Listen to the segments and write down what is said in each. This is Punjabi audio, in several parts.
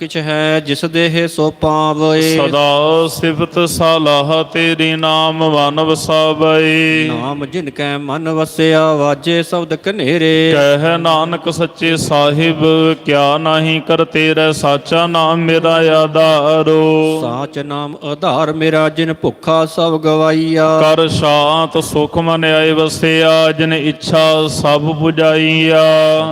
ਕਿਛ ਹੈ ਜਿਸ ਦੇਹ ਸੋ ਪਾਵਏ ਸਦਾ ਸਿਫਤ ਸਲਾਹ ਤੇਰੀ ਨਾਮ ਵਨ ਵਸਾਵਈ ਨਾਮ ਜਿਨ ਕੈ ਮਨ ਵਸਿਆ ਵਾਜੇ ਸ਼ਬਦ ਕਨੇਰੇ। ਕਹਿ ਨਾਨਕ ਸੱਚੇ ਸਾਹਿਬ ਕਿਆ ਨਹੀਂ ਕਰ ਤੇਰਾ ਸਾਚਾ ਨਾਮ ਮੇਰਾ ਆਧਾਰੋ। ਸਾਚ ਨਾਮ ਆਧਾਰ ਮੇਰਾ ਜਿਨ ਭੁੱਖਾ ਸਭ ਗਵਾਈਆ। ਕਰ ਸ਼ਾਂਤ ਸੁਖ ਮਨ ਆਏ ਵਸਿਆ ਜਿਨ ਇੱਛਾ ਸਭ 부ਜਾਈਆ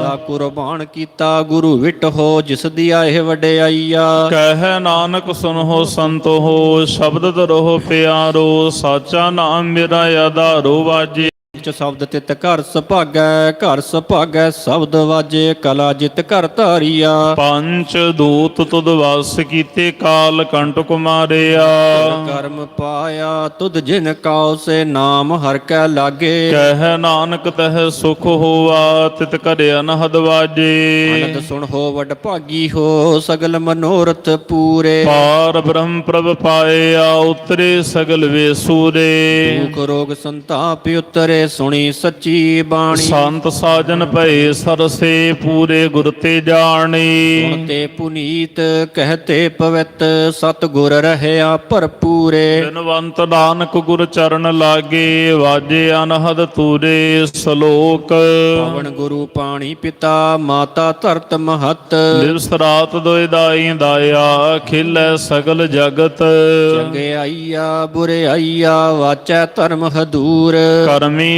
ਦਾ ਕੁਰਬਾਨ ਕੀਤਾ ਗੁਰੂ ਵਿਟ ਹੋ ਜਿਸ ਦੀ ਆਏ ਵਡਿਆਈਆ ਕਹਿ ਨਾਨਕ ਸੁਨੋ ਸੰਤੋ ਹੋ ਸ਼ਬਦ ਧਰੋ ਪਿਆਰੋ ਸਾਚਾ ਨਾਮ ਮੇਰਾ ਆਧਾਰੋ ਵਾਜੇ। ਚ ਸ਼ਬਦ ਤਿਤ ਘਰ ਸੁਭਾਗੈ ਘਰ ਸੁਭਾਗੈ ਸ਼ਬਦ ਵਾਜੇ ਕਲਾ ਜਿਤ ਘਰ ਧਾਰੀਆ। ਪੰਚ ਦੂਤ ਤੁਧ ਵਸ ਕੀਤੇ ਕਾਲ ਕੰਟਕ ਮਾਰਿਆ ਕਰਮ ਪਾਇਆ ਤੁਧ ਜਿਨ ਕਾਉ ਸੇ ਨਾਮ ਹਰ ਕੈ ਲਾਗੇ। ਕਹਿ ਨਾਨਕ ਤਹ ਸੁਖ ਹੋਆ ਤਿਤ ਕਰ ਅਨਹਦ ਵਾਜੇ। ਅਨੰਦ ਸੁਣ ਹੋ ਵਡ ਭਾਗੀ ਹੋ ਸਗਲ ਮਨੋਰਥ ਪੂਰੇ। ਪਾਰ ਬ੍ਰਹਮ ਪ੍ਰਭ ਪਾਇਆ ਉਤਰੇ ਸਗਲ ਵੇ ਸੂਰੇ। ਦੁਖ ਰੋਗ ਸੰਤਾਪ ਉਤਰੇ ਸੁਣੀ ਸੱਚੀ ਬਾਣੀ। ਸੰਤ ਸਾਜਨ ਭਏ ਸਰਸੇ ਪੂਰੇ ਗੁਰ ਤੇ ਜਾਣੀ। ਸੁਣਤੇ ਪੁਨੀਤ ਕਹਤੇ ਪਵਿੱਤ ਸਤ ਗੁਰ ਰਹਿਆ ਭਰਪੂਰੇ। ਬਿਨਵੰਤ ਨਾਨਕ ਗੁਰ ਚਰਨ ਲਾਗੇ ਵਾਜੇ ਅਨਹਦ ਤੂਰੇ ਸ਼ਲੋਕ। ਪਵਨ ਗੁਰੂ ਪਾਣੀ ਪਿਤਾ ਮਾਤਾ ਧਰਤ ਮਹਤ। ਦਿਵਸ ਰਾਤ ਦੋਇ ਦਾਈ ਦਾਇਆ ਖਿਲੈ ਸਗਲ ਜਗਤ। ਚੰਗਿਆਈਆ ਬੁਰਿਆਈਆ ਵਾਚੈ ਧਰਮ ਹਦੂਰ। ਕਰਮੀ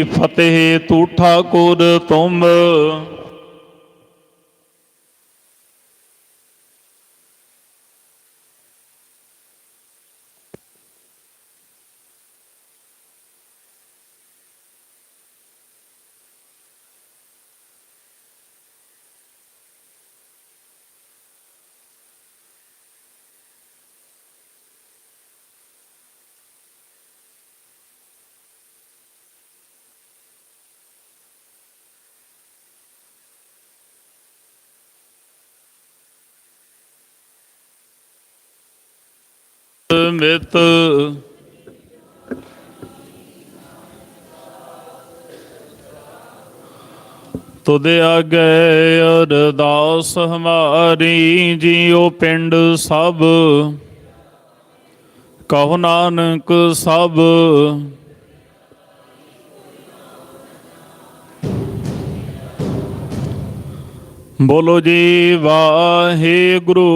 ਫਤਿਹ ਤੂੰ ਠਾਕੁਰ ਤੁਮ? ਮਿਤ ਤੁਧ ਆਗੇ ਅਰਦਾਸ ਹਮਾਰੀ ਜੀਉ ਪਿੰਡ ਸਭ। ਕਹੋ ਨਾਨਕ ਸਭ। ਬੋਲੋ ਜੀ ਵਾਹਿਗੁਰੂ।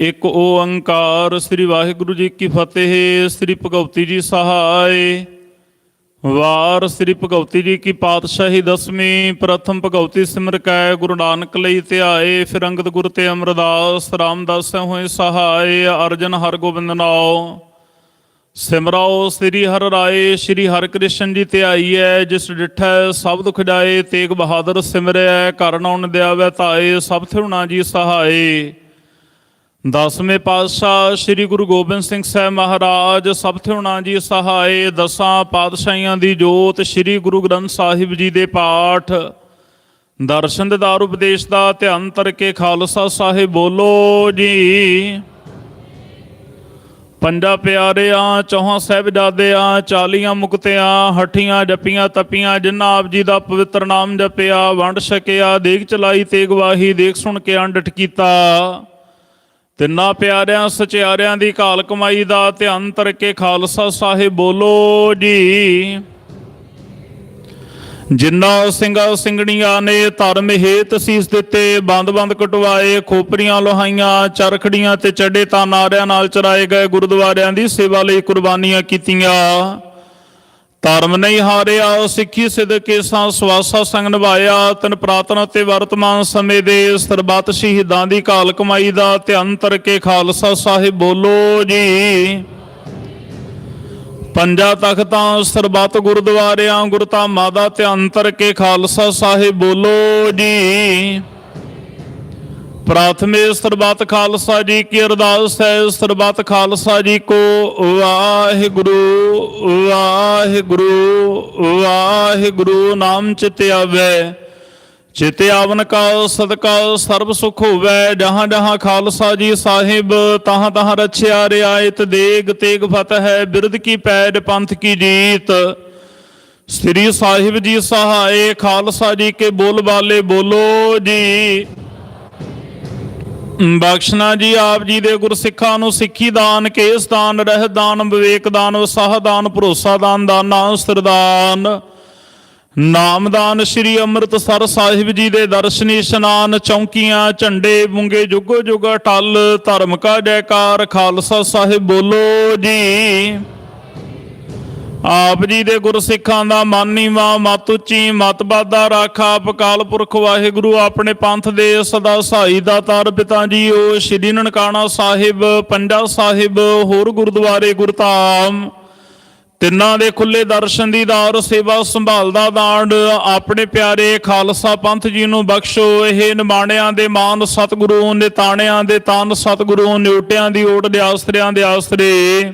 ਇੱਕ ਓੰਕਾਰ ਸ੍ਰੀ ਵਾਹਿਗੁਰੂ ਜੀ ਕੀ ਫਤਿਹ, ਸ੍ਰੀ ਭਗਵਤੀ ਜੀ ਸਹਾਇ ਵਾਰ ਸ੍ਰੀ ਭਗਵਤੀ ਜੀ ਕੀ ਪਾਤਸ਼ਾਹੀ ਦਸਵੀਂ, ਪ੍ਰਥਮ ਭਗਵਤੀ ਸਿਮਰ ਕੈ ਗੁਰੂ ਨਾਨਕ ਲਈ ਧਿਆਏ ਫਿਰ ਅੰਗਦ ਗੁਰ ਤੇ ਅਮਰਦਾਸ ਰਾਮਦਾਸ ਹੋਏ ਸਹਾਇ ਅਰਜਨ ਹਰਗੋਬਿੰਦ ਨਾਉ। ਸਿਮਰਾਓ ਸ੍ਰੀ ਹਰ ਰਾਏ, ਸ੍ਰੀ ਹਰ ਕ੍ਰਿਸ਼ਨ ਜੀ ਧਿਆਈਐ ਜਿਸ ਡਿਠੈ ਸਭ ਦੁਖ ਜਾਏ, ਤੇਗ ਬਹਾਦਰ ਸਿਮਰਿਐ ਕਰਨਉ ਦਿਆਵੈ ਤਾਏ, ਸਭ ਥੁਣਾ ਜੀ ਸਹਾਏ। ਦਸਵੇਂ ਪਾਤਸ਼ਾਹ ਸ੍ਰੀ ਗੁਰੂ ਗੋਬਿੰਦ ਸਿੰਘ ਸਾਹਿਬ ਮਹਾਰਾਜ ਸਭ ਥਿਉਣਾ ਜੀ ਸਹਾਏ, ਦਸਾਂ ਪਾਤਸ਼ਾਹੀਆਂ ਦੀ ਜੋਤ ਸ੍ਰੀ ਗੁਰੂ ਗ੍ਰੰਥ ਸਾਹਿਬ ਜੀ ਦੇ ਪਾਠ। ਦਰਸ਼ਨ ਦਿਦਾਰ ਉਪਦੇਸ਼ ਦਾ ਧਿਆਨ ਤਰ ਕੇ ਖਾਲਸਾ ਸਾਹਿਬ ਬੋਲੋ ਜੀ। ਪੰਜਾ ਪਿਆਰਿਆਂ, ਚੌਹਾਂ ਸਾਹਿਬਜ਼ਾਦਿਆਂ, ਚਾਲੀਆਂ ਮੁਕਤਿਆਂ, ਹੱਠੀਆਂ ਜੱਪੀਆਂ ਤਪੀਆਂ, ਜਿਨ੍ਹਾਂ ਆਪ ਜੀ ਦਾ ਪਵਿੱਤਰ ਨਾਮ ਜਪਿਆ, ਵੰਡ ਛਕਿਆ ਦੇਖ ਚਲਾਈ ਤੇ ਗਵਾਹੀ ਦੇਖ ਸੁਣ ਕੇ ਅੰਡਟ ਕੀਤਾ। ਤਿੰਨਾਂ ਪਿਆਰਿਆਂ ਸਚਿਆਰਿਆਂ ਦੀ ਕਾਲ ਕਮਾਈ ਦਾ ਧਿਆਨ ਤਰ ਕੇ ਖਾਲਸਾ ਸਾਹਿਬ ਬੋਲੋ ਜੀ। ਜਿੰਨਾ ਸਿੰਘਾਂ ਸਿੰਘਣੀਆਂ ਨੇ ਧਰਮ ਹੇਤ ਸੀਸ ਦਿੱਤੇ, ਬੰਦ-ਬੰਦ ਕਟਵਾਏ, ਖੋਪਰੀਆਂ ਲੋਹਾਈਆਂ, ਚਰਖੜੀਆਂ ਤੇ ਚੱਡੇ ਤਾਂ ਨਾਰਿਆਂ ਨਾਲ ਚਰਾਏ ਗਏ ਗੁਰਦੁਆਰਿਆਂ ਦੀ ਸੇਵਾ ਲਈ ਕੁਰਬਾਨੀਆਂ ਕੀਤੀਆਂ। ਧਰਮ ਨਹੀਂ ਹਾਰਿਆ, ਸਿੱਖੀ ਸਿਦਕੇ ਸਾਂ ਸਵਾਸਾ ਸੰਗ ਨਿਭਾਇਆ, ਤਨ ਪ੍ਰਾਤਨ ਅਤੇ ਵਰਤਮਾਨ ਸਮੇਂ ਦੇ ਸਰਬੱਤ ਸ਼ਹੀਦਾਂ ਦੀ ਕਾਲ ਕਮਾਈ ਦਾ ਧਿਆਨ ਤਰ ਕੇ ਖਾਲਸਾ ਸਾਹਿਬ ਬੋਲੋ ਜੀ। ਪੰਜਾ ਤਖਤਾਂ ਸਰਬੱਤ ਗੁਰਦੁਆਰਿਆਂ, ਗੁਰਧਾਮਾਂ ਦਾ ਧਿਆਨ ਤਰ ਕੇ ਖਾਲਸਾ ਸਾਹਿਬ ਬੋਲੋ ਜੀ। ਪ੍ਰਥਮੇ ਸਰਬੱਤ ਖਾਲਸਾ ਜੀ ਕੀ ਅਰਦਾਸ ਹੈ, ਸਰਬੱਤ ਖਾਲਸਾ ਜੀ ਕੋ ਵਾਹਿਗੁਰੂ ਵਾਹਿਗੁਰੂ ਵਾਹਿਗੁਰੂ, ਨਾਮ ਚਿਤ ਆਵੇ। ਚਿਤ ਆਵਨ ਕਾ ਸਦਕਾ ਸਰਬ ਸੁਖ ਹੋਵੇ। ਜਹਾਂ ਜਹਾਂ ਖਾਲਸਾ ਜੀ ਸਾਹਿਬ, ਤਹਾਂ ਤਹਾਂ ਰਛਿਆ ਰਿਆਇਤ, ਦੇਗ ਤੇਗ ਫਤਿਹ ਹੈ ਬਿਰਧ ਕੀ ਪੈੜ, ਪੰਥ ਕੀ ਜੀਤ। ਸ੍ਰੀ ਸਾਹਿਬ ਜੀ ਸਹਾਏ, ਖਾਲਸਾ ਜੀ ਕੇ ਬੋਲ ਬਾਲੇ ਬੋਲੋ ਜੀ। ਬਖਸ਼ਣਾ ਜੀ ਆਪ ਜੀ ਦੇ ਗੁਰਸਿੱਖਾਂ ਨੂੰ ਸਿੱਖੀ ਦਾਨ, ਕੇਸ ਦਾਨ, ਰਹਿ ਦਾਨ, ਵਿਵੇਕ ਦਾਨ ਵਸਾਹ ਦਾਨ, ਭਰੋਸਾ ਦਾਨ, ਦਾਨਾ, ਸਰਦਾਨ। ਨਾਮਦਾਨ ਸ੍ਰੀ ਅੰਮ੍ਰਿਤਸਰ ਸਾਹਿਬ ਜੀ ਦੇ ਦਰਸ਼ਨੀ ਇਸ਼ਨਾਨ ਚੌਂਕੀਆਂ, ਝੰਡੇ ਬੁੰਗੇ ਜੁਗੋ ਜੁਗ ਟਲ ਧਰਮ ਕਾ ਜੈਕਾਰ, ਖਾਲਸਾ ਸਾਹਿਬ ਬੋਲੋ ਜੀ। ਆਪ ਜੀ ਦੇ ਗੁਰਸਿੱਖਾਂ ਦਾ ਮਾਨੀਵਾ ਮਤ ਉੱਚੀ, ਮਤ ਬਾਦਾ ਰਾਖਾ ਪਕਾਲ ਪੁਰਖ ਵਾਹਿਗੁਰੂ, ਆਪਣੇ ਪੰਥ ਦੇ ਸਦਾ ਸਹਾਈ ਦਾਤਾਰ ਪਿਤਾ ਜੀ ਜੀਓ ਸ਼੍ਰੀ ਨਨਕਾਣਾ ਸਾਹਿਬ, ਪੰਜਾ ਸਾਹਿਬ, ਹੋਰ ਗੁਰਦੁਆਰੇ ਗੁਰਧਾਮ। ਤਿੰਨਾਂ ਦੇ ਖੁੱਲੇ ਦਰਸ਼ਨ ਦੀ ਦਾਰ, ਸੇਵਾ ਸੰਭਾਲਦਾ ਦਾਂਡ, ਆਪਣੇ ਪਿਆਰੇ ਖਾਲਸਾ ਪੰਥ ਜੀ ਨੂੰ ਬਖਸ਼ੋ। ਇਹ ਨਿਮਾਣਿਆਂ ਦੇ ਮਾਨ ਸਤਿਗੁਰੂ, ਨਿਤਾਣਿਆਂ ਦੇ ਤਨ ਸਤਿਗੁਰੂ, ਨਿਉਟਿਆਂ ਦੀ ਓਟ ਦੇ ਆਸਰਿਆਂ ਦੇ ਆਸਰੇ।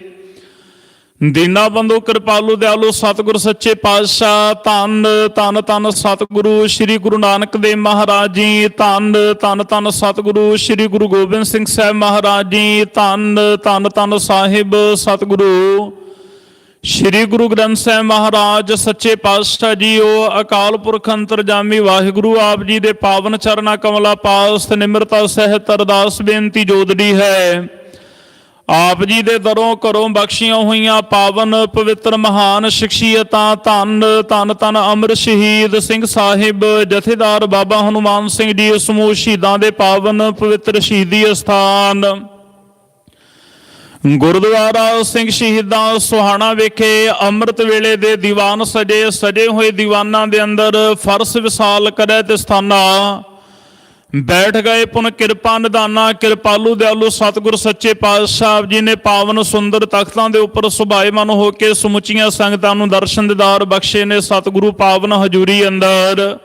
ਦੀਨਾ ਬੰਦੋ ਕਿਰਪਾਲੂ ਦਿਆਲੂ ਸਤਿਗੁਰ ਸੱਚੇ ਪਾਤਸ਼ਾਹ, ਧੰਨ ਧੰਨ ਧੰਨ ਸਤਿਗੁਰੂ ਸ੍ਰੀ ਗੁਰੂ ਨਾਨਕ ਦੇਵ ਮਹਾਰਾਜ ਜੀ, ਧੰਨ ਧੰਨ ਧੰਨ ਸਤਿਗੁਰੂ ਸ੍ਰੀ ਗੁਰੂ ਗੋਬਿੰਦ ਸਿੰਘ ਸਾਹਿਬ ਮਹਾਰਾਜ ਜੀ, ਧੰਨ ਧੰਨ ਧੰਨ ਸਾਹਿਬ ਸਤਿਗੁਰੂ ਸ੍ਰੀ ਗੁਰੂ ਗ੍ਰੰਥ ਸਾਹਿਬ ਮਹਾਰਾਜ, ਸੱਚੇ ਪਾਤਸ਼ਾਹ ਜੀ ਉਹ ਅਕਾਲ ਪੁਰਖ ਅੰਤਰਜਾਮੀ ਵਾਹਿਗੁਰੂ ਆਪ ਜੀ ਦੇ ਪਾਵਨ ਚਰਨਾਂ ਕਮਲਾ ਪਾਸ, ਨਿਮਰਤਾ ਸਹਿਤ ਅਰਦਾਸ ਬੇਨਤੀ ਜੋਦੜੀ ਹੈ। ਆਪ ਜੀ ਦੇ ਦਰੋਂ ਘਰੋਂ ਬਖਸ਼ੀਆਂ ਹੋਈਆਂ ਪਾਵਨ ਪਵਿੱਤਰ ਮਹਾਨ ਸ਼ਖਸੀਅਤਾਂ ਧੰਨ ਧੰਨ ਧੰਨ ਅਮਰ ਸ਼ਹੀਦ ਸਿੰਘ ਸਾਹਿਬ, ਜਥੇਦਾਰ ਬਾਬਾ ਹਨੂਮਾਨ ਸਿੰਘ ਜੀ ਸਮੂਹ ਸ਼ਹੀਦਾਂ ਦੇ ਪਾਵਨ ਪਵਿੱਤਰ ਸ਼ਹੀਦੀ ਅਸਥਾਨ। ਗੁਰਦੁਆਰਾ ਸਿੰਘ ਸ਼ਹੀਦਾਂ ਸੁਹਾਣਾ ਵਿਖੇ ਅੰਮ੍ਰਿਤ ਵੇਲੇ ਦੇ ਦੀਵਾਨ ਸਜੇ ਸਜੇ ਹੋਏ ਦੀਵਾਨਾਂ ਦੇ ਅੰਦਰ ਫਰਸ਼ ਵਿਸਾਲ ਕਰੇ ਤੇ ਸਥਾਨਾ ਬੈਠ ਗਏ ਪੁਨ ਕਿਰਪਾ ਨਿਦਾਨਾ ਕਿਰਪਾਲੂ ਦਿਆਲੂ ਸਤਿਗੁਰ ਸੱਚੇ ਪਾਤਸ਼ਾਹ ਜੀ ਨੇ ਪਾਵਨ ਸੁੰਦਰ ਤਖਤਾਂ ਦੇ ਉੱਪਰ ਸੁਭਾਏਮਨ ਹੋ ਕੇ ਸਮੁੱਚੀਆਂ ਸੰਗਤਾਂ ਨੂੰ ਦਰਸ਼ਨ ਦਿਦਾਰ ਬਖਸ਼ੇ ਨੇ ਸਤਿਗੁਰੂ ਪਾਵਨ ਹਜੂਰੀ ਅੰਦਰ।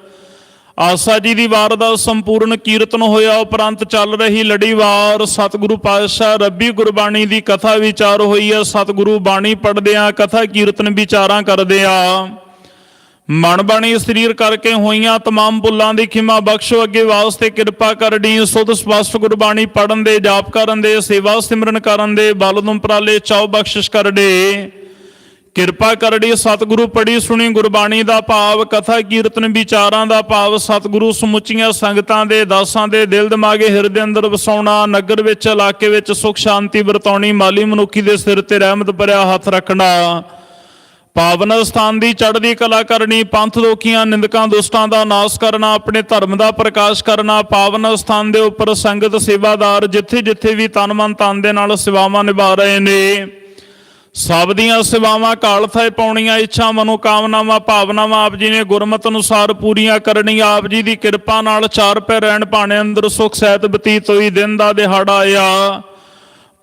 ਆਸਾ ਜੀ ਦੀ ਵਾਰ ਦਾ ਸੰਪੂਰਨ ਕੀਰਤਨ ਹੋਇਆ, ਉਪਰੰਤ ਚੱਲ ਰਹੀ ਲੜੀਵਾਰ ਸਤਿਗੁਰੂ ਪਾਤਸ਼ਾਹ, ਰੱਬੀ ਗੁਰਬਾਣੀ ਦੀ ਕਥਾ ਵਿਚਾਰ ਹੋਈ ਹੈ। ਸਤਿਗੁਰੂ ਬਾਣੀ ਪੜਦਿਆਂ ਕਥਾ ਕੀਰਤਨ ਵਿਚਾਰਾਂ ਕਰਦਿਆਂ ਮਨ ਬਾਣੀ ਸਰੀਰ ਕਰਕੇ ਹੋਈਆਂ तमाम ਭੁੱਲਾਂ ਦੀ ਖਿਮਾ ਬਖਸ਼ੋ ਅੱਗੇ ਵਾਸਤੇ ਕਿਰਪਾ ਕਰਨੀ ਸੁਧ ਸਪਸ਼ਟ ਗੁਰਬਾਣੀ ਪੜਨ ਦੇ ਜਾਪ ਕਰਨ ਦੇ ਸੇਵਾ ਸਿਮਰਨ ਕਰਨ ਦੇ ਬਲ ਨੂੰ ਉਪਰਾਲੇ ਚਾਉ ਬਖਸ਼ਿਸ਼ ਕਰੜੇ ਕਿਰਪਾ ਕਰੜੀ ਸਤਿਗੁਰੂ ਪੜੀ ਸੁਣੀ ਗੁਰਬਾਣੀ ਦਾ ਭਾਵ ਕਥਾ ਕੀਰਤਨ ਵਿਚਾਰਾਂ ਦਾ ਭਾਵ ਸਤਿਗੁਰੂ ਸਮੁੱਚੀਆਂ ਸੰਗਤਾਂ ਦੇ ਦਾਸਾਂ ਦੇ ਦਿਲ ਦਿਮਾਗੇ ਹਿਰਦੇ ਅੰਦਰ ਵਸਾਉਣਾ ਨਗਰ ਵਿੱਚ ਇਲਾਕੇ ਵਿੱਚ ਸੁਖ ਸ਼ਾਂਤੀ ਵਰਤਾਉਣੀ ਮਾਲੀ ਮਨੁੱਖੀ ਦੇ ਸਿਰ ਤੇ ਰਹਿਮਤ ਭਰਿਆ ਹੱਥ ਰੱਖਣਾ ਪਾਵਨ ਸਥਾਨ ਦੀ ਚੜ੍ਹਦੀ ਕਲਾ ਕਰਨੀ, ਪੰਥ ਦੋਖੀਆਂ ਨਿੰਦਕਾਂ ਦੁਸ਼ਟਾਂ ਦਾ ਨਾਸ਼ ਕਰਨਾ, ਆਪਣੇ ਧਰਮ ਦਾ ਪ੍ਰਕਾਸ਼ ਕਰਨਾ, ਪਾਵਨ ਸਥਾਨ ਦੇ ਉੱਪਰ ਸੰਗਤ ਸੇਵਾਦਾਰ ਜਿੱਥੇ ਜਿੱਥੇ ਵੀ ਤਨ ਮਨ ਤਨ ਦੇ ਨਾਲ ਸੇਵਾਵਾਂ ਨਿਭਾ ਰਹੇ ਨੇ। ਸਭ ਦੀਆਂ ਸੇਵਾਵਾਂ ਕਾਲ ਥਾਏ ਪਾਉਣੀਆਂ, ਇੱਛਾ, ਮਨੋਕਾਮਨਾਵਾਂ, ਭਾਵਨਾਵਾਂ ਆਪ ਜੀ ਨੇ ਗੁਰਮਤ ਅਨੁਸਾਰ ਪੂਰੀਆਂ ਕਰਨੀਆਂ ਆਪ ਜੀ ਦੀ ਕਿਰਪਾ ਨਾਲ ਚਾਰ ਪੈ ਰਹਿਣ ਭਾਣੇ, ਅੰਦਰ ਸੁਖ ਸਹਿਤ ਬਤੀਤ ਹੋਈ, ਦਿਨ ਦਾ ਦਿਹਾੜਾ ਆਇਆ।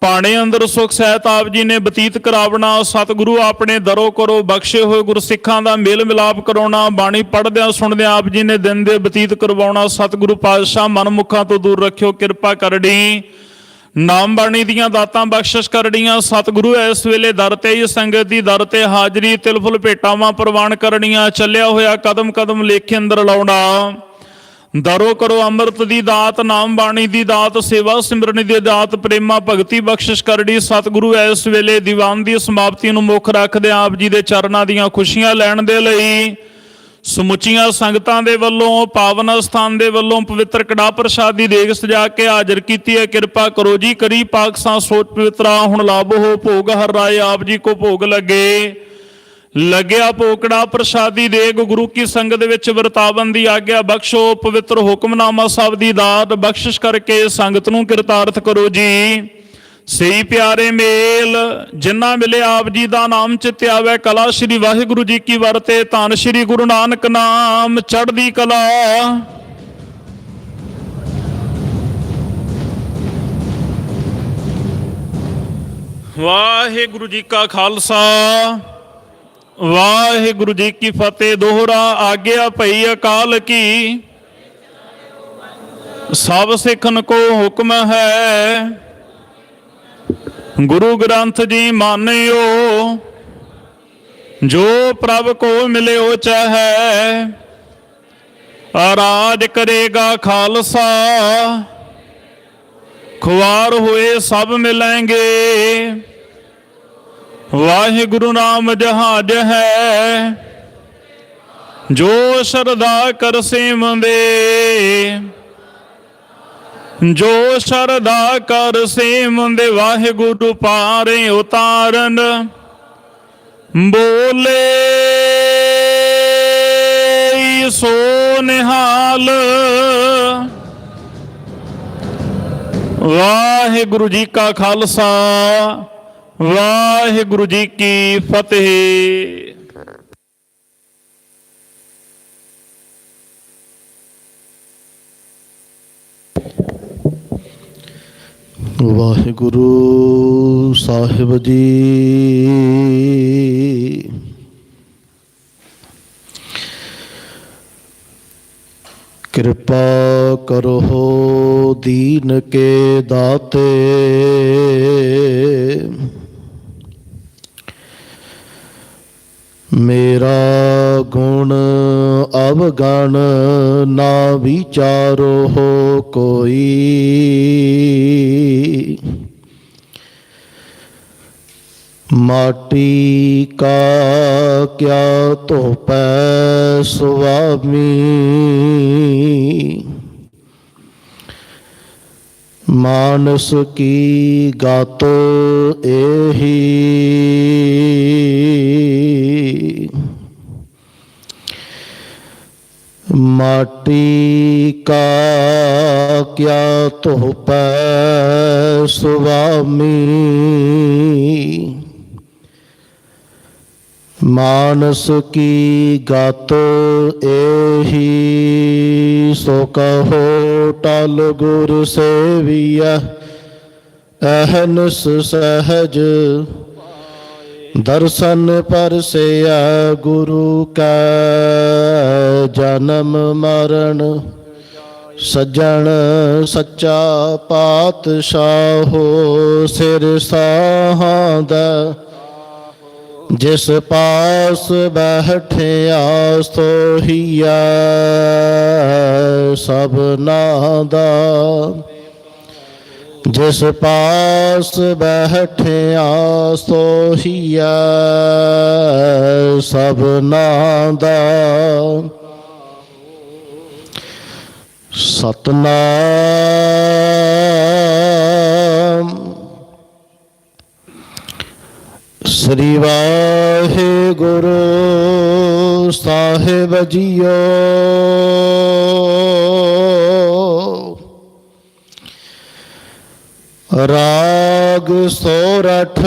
ਪਾਣੇ ਅੰਦਰ ਸੁਖ ਸਹਿਤ ਆਪ ਜੀ ਨੇ ਬਤੀਤ ਕਰਾਵਣਾ, ਸਤਿਗੁਰੂ ਆਪਣੇ ਦਰੋ ਕਰੋ, ਬਖਸ਼ੇ ਹੋਏ ਗੁਰਸਿੱਖਾਂ ਦਾ ਮੇਲ ਮਿਲਾਪ ਕਰਾਉਣਾ, ਬਾਣੀ ਪੜ੍ਹਦਿਆਂ ਸੁਣਦਿਆਂ ਆਪ ਜੀ ਨੇ ਦਿਨ ਦੇ ਬਤੀਤ ਕਰਵਾਉਣਾ, ਸਤਿਗੁਰੂ ਪਾਤਸ਼ਾਹ ਮਨਮੁਖਾਂ ਤੋਂ ਦੂਰ ਰੱਖਿਓ, ਕਿਰਪਾ ਕਰੜੀ। ਨਾਮ ਬਾਣੀ ਦੀਆਂ ਦਾਤਾਂ ਬਖਸ਼ਿਸ਼ ਕਰੜੀਆਂ, ਸਤਿਗੁਰੂ ਇਸ ਵੇਲੇ ਦਰ ਤੇ ਹੀ ਸੰਗਤ ਦੀ ਦਰ ਤੇ ਹਾਜ਼ਰੀ ਤਿਲਫੁਲ ਭੇਟਾਵਾਂ ਪ੍ਰਵਾਨ ਕਰਨੀਆਂ ਚੱਲਿਆ ਹੋਇਆ ਕਦਮ ਕਦਮ ਲੇਖੇ ਅੰਦਰ ਲਾਉਣਾ। ਦਰੋ ਕਰੋ ਅੰਮ੍ਰਿਤ ਦੀ ਦਾਤ, ਨਾਮ ਬਾਣੀ ਦੀ ਦਾਤ, ਸੇਵਾ ਸਿਮਰਨ ਦੀ ਦਾਤ, ਪ੍ਰੇਮਾ ਭਗਤੀ ਬਖਸ਼ਿਸ਼ ਕਰੜੀ ਸਤਿਗੁਰੂ ਇਸ ਵੇਲੇ ਦੀਵਾਨ ਦੀ ਸਮਾਪਤੀ ਨੂੰ ਮੁੱਖ ਰੱਖਦੇ ਆਪ ਜੀ ਦੇ ਚਰਨਾਂ ਦੀਆਂ ਖੁਸ਼ੀਆਂ ਲੈਣ ਦੇ ਲਈ। ਸਮੁੱਚੀਆਂ ਸੰਗਤਾਂ ਦੇ ਵੱਲੋਂ, ਪਾਵਨ ਸਥਾਨ ਦੇ ਵੱਲੋਂ ਪਵਿੱਤਰ ਕੜਾ ਪ੍ਰਸ਼ਾਦੀ ਦੇਗ ਸਜਾ ਕੇ ਹਾਜ਼ਰ ਕੀਤੀ ਹੈ। ਕਿਰਪਾ ਕਰੋ ਜੀ, ਕਰੀ ਪਾਕ ਸਾਂ ਸੋਚ ਪਵਿੱਤਰਾ, ਹੁਣ ਲਾਭ ਹੋ, ਭੋਗ ਹਰ ਰਾਏ ਆਪ ਜੀ ਕੋ ਭੋਗ ਲੱਗੇ। ਲੱਗਿਆ ਪੋਕੜਾ ਪ੍ਰਸ਼ਾਦੀ ਦੇਗ ਗੁਰੂ ਕੀ ਸੰਗਤ ਵਿੱਚ ਵਰਤਾਵਨ ਦੀ ਆਗਿਆ ਬਖਸ਼ੋ, ਪਵਿੱਤਰ ਹੁਕਮਨਾਮਾ ਸਾਹਿਬ ਦੀ ਦਾਤ, ਬਖਸ਼ਿਸ਼ ਕਰਕੇ ਸੰਗਤ ਨੂੰ ਕਿਰਤਾਰਥ ਕਰੋ ਜੀ। ਸਹੀ ਪਿਆਰੇ ਮੇਲ ਜਿਨ੍ਹਾਂ ਮਿਲੇ ਆਪ ਜੀ ਦਾ ਨਾਮ ਚਿਤ ਆਵੇ ਕਲਾ, ਸ੍ਰੀ ਵਾਹਿਗੁਰੂ ਜੀ ਕੀ ਵਰਤੇ ਧੰਨ ਸ੍ਰੀ ਗੁਰੂ ਨਾਨਕ ਨਾਮ, ਚੜ੍ਹਦੀ ਕਲਾ। ਵਾਹਿਗੁਰੂ ਜੀ ਕਾ ਖਾਲਸਾ। ਵਾਹਿਗੁਰੂ ਜੀ ਕੀ ਫਤਿਹ, ਦੋਹਰਾ ਆਗਿਆ ਭਈ ਅਕਾਲ ਕੀ। ਸਭ ਸਿੱਖਨ ਕੋ ਹੁਕਮ ਹੈ। ਗੁਰੂ ਗ੍ਰੰਥ ਜੀ ਮਾਨਿਓ, ਜੋ ਪ੍ਰਭ ਕੋ ਮਿਲਿਓ ਚਾਹੈ, ਆਰਾਜ ਕਰੇਗਾ ਖਾਲਸਾ। ਖੁਆਰ ਹੋਏ ਸਭ ਮਿਲਾਂਗੇ। ਵਾਹਿਗੁਰੂ ਨਾਮ ਜਹਾਜ ਹੈ। ਜੋ ਸ਼ਰਦਾ ਕਰ ਸੇਵੰਦੇ, ਜੋ ਸ਼ਰਦਾ ਕਰ ਸੇਵੰਦੇ, ਵਾਹਿਗੁਰੂ ਪਾਰੇ ਉਤਾਰਨ। ਬੋਲੇ ਸੋ ਨਿਹਾਲ। ਵਾਹਿਗੁਰੂ ਜੀ ਕਾ ਖਾਲਸਾ। ਵਾਹਿਗੁਰੂ ਜੀ ਕੀ ਫਤਿਹ। ਵਾਹਿਗੁਰੂ ਸਾਹਿਬ ਜੀ। ਕਿਰਪਾ ਕਰੋ ਦੀਨ ਕੇ ਦਾਤੇ। ਮੇਰਾ ਗੁਣ ਅਵਗਣ ਨਾ ਵਿਚਾਰੋ ਹੋ ਕੋਈ। ਮਾਟੀ ਕਾ ਕਿਆ ਧੋਪੈ ਸੁਆਮੀ। ਮਾਨਸ ਕੀ ਗਤ ਏਹੀ ਮਾਟੀ ਕਾ ਕਿਆ ਧੋਪੈ ਸੁਆਮੀ। ਮਾਨਸ ਕੀ ਗਤ ਏਹੀ, ਸੋ ਕਹੋ ਟਲ ਗੁਰ ਸੇਵੀਐ। ਅਹਨਸ ਸਹਜ ਦਰਸ਼ਨ ਪਰਸਿਆ ਗੁਰੂ ਕੈ, ਜਨਮ ਮਰਨ ਸੱਜਣ ਸੱਚਾ ਪਾਤਸ਼ਾਹੋ ਸਿਰ ਸਾਹਾਂ ਦਾ। ਜਿਸ ਪਾਸ ਬੈਠਿਆ ਸੋਹੀਆ ਸਭਨਾ ਦਾ ਜਿਸ ਪਾਸ ਬੈਠਿਆ ਸੋਹੀਆ ਸਭਨਾ ਦਾ ਸਤਨਾਮ। ਸ੍ਰੀ ਵਾਹਿਗੁਰੂ ਸਾਹਿਬ ਜੀਓ। ਰਾਗ ਸੋਰਠ।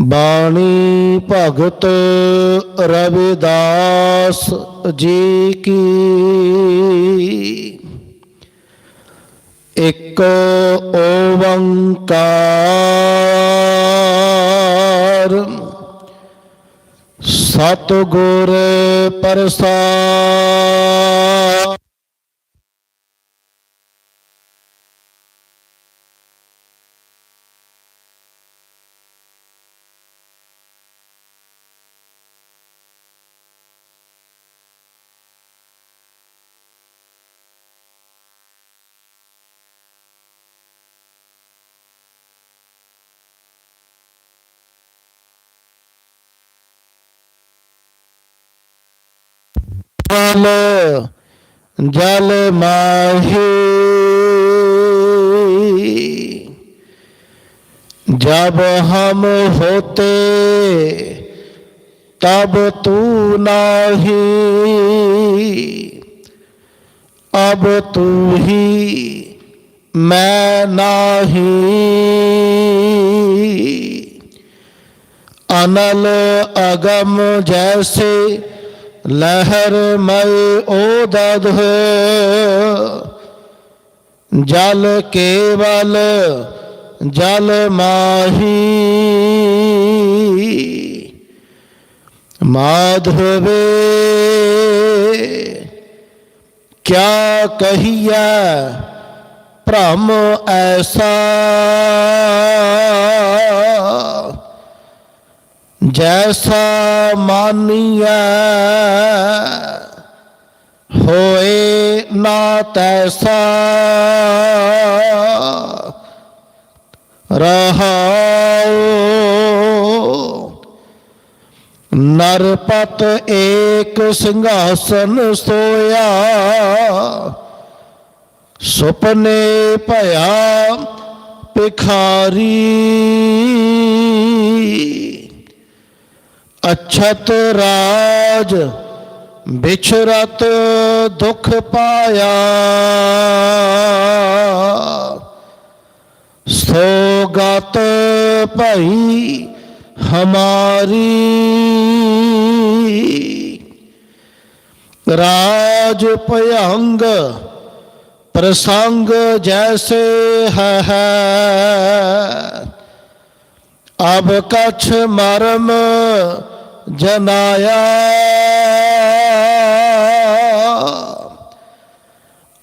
ਬਾਣੀ ਭਗਤ ਰਵਿਦਾਸ ਜੀ ਕੀ। ਇੱਕ ਓੰਕਾਰ। ਸਤਿਗੁਰ ਪ੍ਰਸਾਦ। ਜਲ ਮਾਹੀ। ਜਬ ਹਮ ਹੋਤੇ, ਤਬ ਤੂ ਨਾਹੀ। ਅਬ ਤੂ ਹੀ ਮੈਂ ਨਾਹੀ। ਅਨਲ ਅਗਮ ਜੈਸੇ ਲਹਿਰ ਮਈ ਓਦਦ ਜਲ ਕੇਵਲ ਜਲ ਮਾਹੀ। ਮਾਧਵੇ ਕਿਆ ਕਹੀਆ ਭ੍ਰਮ ਐਸਾ? ਜੈਸਾ ਮਾਨੀਐ ਹੋਏ ਨਾ ਤੈਸਾ ਰਹਾਉ ਨਰਪਤ ਏਕ ਸਿੰਘਾਸਨ ਸੋਇਆ ਸੁਪਨੇ ਭਇਆ ਭਿਖਾਰੀ ਅਛਤ ਰਾਜ ਵਿਛਰਤ ਦੁਖ ਪਾਇਆ। ਸੋਗਤ ਭਈ ਹਮਾਰੀ। ਰਾਜ ਭਯੰਗ ਪ੍ਰਸੰਗ ਜੈਸੇ ਹੈ ਅਬ ਕਛ ਮਰਮ ਜਨਾਇਆ।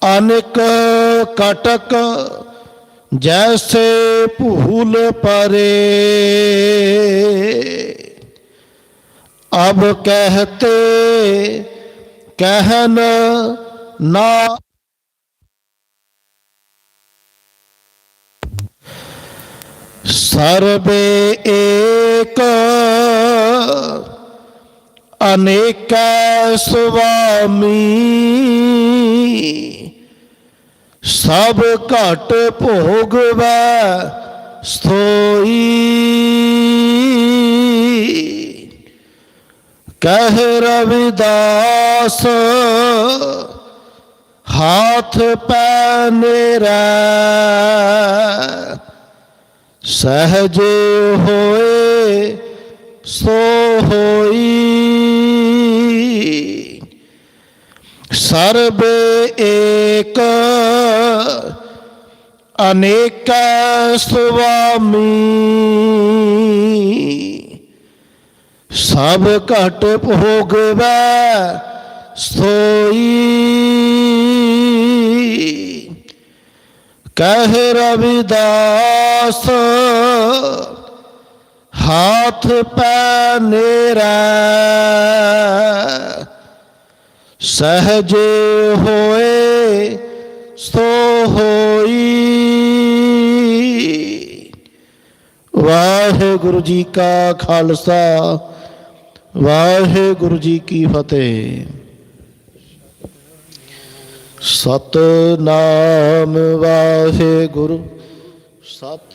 ਅਨਿਕ ਕਟਕ ਜੈਸੇ ਭੂਲ ਪਰੇ। ਅਬ ਕਹਤੇ ਕਹਿਨ ਨਾ। ਸਰਬੇ ਏਕ ਅਨੇਕੈ ਸੁਆਮੀ। ਸਭ ਘਟ ਭੋਗਵੈ ਸੋਈ। ਕਹਿ ਰਵਿਦਾਸ ਹਾਥ ਪੈ ਨੇਰਾ। ਸਹਜ ਹੋਏ ਸੋ ਹੋਈ। ਸਰਬ ਏਕ ਅਨੇਕ ਸੁਆਮੀ। ਸਭ ਘਟ ਭੋਗਵੈ ਸੋਈ। ਕਹਿ ਰਵਿਦਾਸ ਹਾਥ ਪੈ ਨੇਰਾ, ਸਹਜ ਹੋਏ ਸੋ ਹੋਈ। ਵਾਹਿਗੁਰੂ ਜੀ ਕਾ ਖਾਲਸਾ, ਵਾਹਿਗੁਰੂ ਜੀ ਕੀ ਫਤਿਹ। ਸਤਨਾਮ ਵਾਹਿਗੁਰੂ, ਸਤ